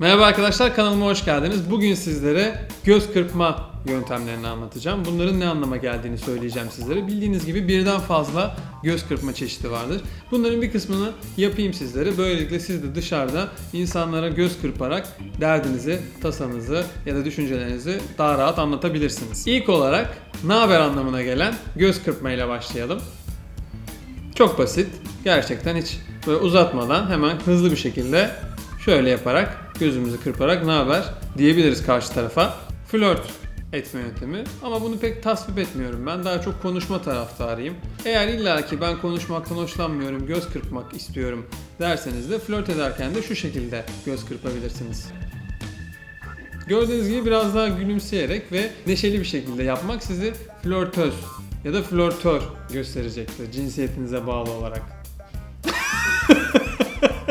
Merhaba arkadaşlar kanalıma hoş geldiniz. Bugün sizlere göz kırpma yöntemlerini anlatacağım. Bunların ne anlama geldiğini söyleyeceğim sizlere. Bildiğiniz gibi birden fazla göz kırpma çeşidi vardır. Bunların bir kısmını yapayım sizlere. Böylelikle siz de dışarıda insanlara göz kırparak derdinizi, tasanızı ya da düşüncelerinizi daha rahat anlatabilirsiniz. İlk olarak ne haber anlamına gelen göz kırpma ile başlayalım. Çok basit. Gerçekten hiç böyle uzatmadan hemen hızlı bir şekilde şöyle yaparak gözümüzü kırparak ne haber diyebiliriz karşı tarafa. Flört etme yöntemi ama bunu pek tasvip etmiyorum ben. Daha çok konuşma taraftarıyım. Eğer illaki ben konuşmaktan hoşlanmıyorum, göz kırpmak istiyorum derseniz de flört ederken de şu şekilde göz kırpabilirsiniz. Gördüğünüz gibi biraz daha gülümseyerek ve neşeli bir şekilde yapmak sizi flörtöz ya da flörtör gösterecektir cinsiyetinize bağlı olarak.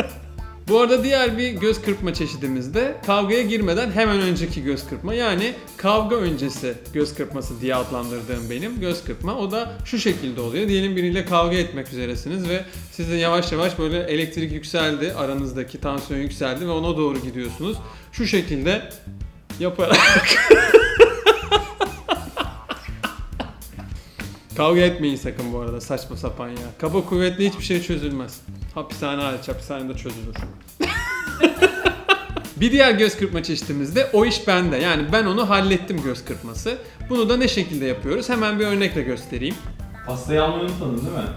Bu arada diğer bir göz kırpma çeşidimiz de kavgaya girmeden hemen önceki göz kırpma. Yani kavga öncesi göz kırpması diye adlandırdığım benim göz kırpma. O da şu şekilde oluyor. Diyelim biriyle kavga etmek üzeresiniz ve siz de yavaş yavaş böyle elektrik yükseldi. Aranızdaki tansiyon yükseldi ve ona doğru gidiyorsunuz. Şu şekilde yaparak Kavga etmeyin sakın bu arada saçma sapan ya. Kaba kuvvetle hiçbir şey çözülmez. Hapishane hariç hapishanede çözülür. bir diğer göz kırpma çeşitimiz de o iş bende. Yani ben onu hallettim göz kırpması. Bunu da ne şekilde yapıyoruz? Hemen bir örnekle göstereyim. Pastayı almayı unutmadın değil mi? Ha,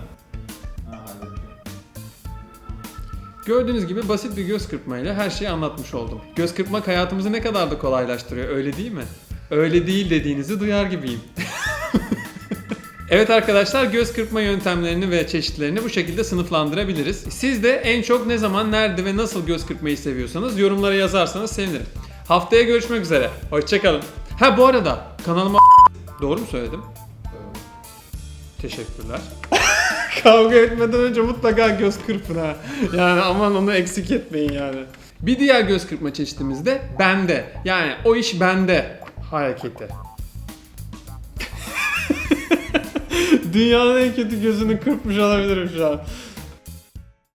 hallettim. Gördüğünüz gibi basit bir göz kırpmayla her şeyi anlatmış oldum. Göz kırpmak hayatımızı ne kadar da kolaylaştırıyor öyle değil mi? Öyle değil dediğinizi duyar gibiyim. Evet arkadaşlar göz kırpma yöntemlerini ve çeşitlerini bu şekilde sınıflandırabiliriz. Siz de en çok ne zaman, nerede ve nasıl göz kırpmayı seviyorsanız yorumlara yazarsanız sevinirim. Haftaya görüşmek üzere. Hoşçakalın. Ha bu arada kanalıma doğru mu söyledim? Teşekkürler. Kavga etmeden önce mutlaka göz kırpın ha. Yani aman onu eksik etmeyin yani. Bir diğer göz kırpma çeşitimiz de bende. Yani o iş bende hareketi. Dünyanın en kötü gözünü kırpmış olabilirim şu an.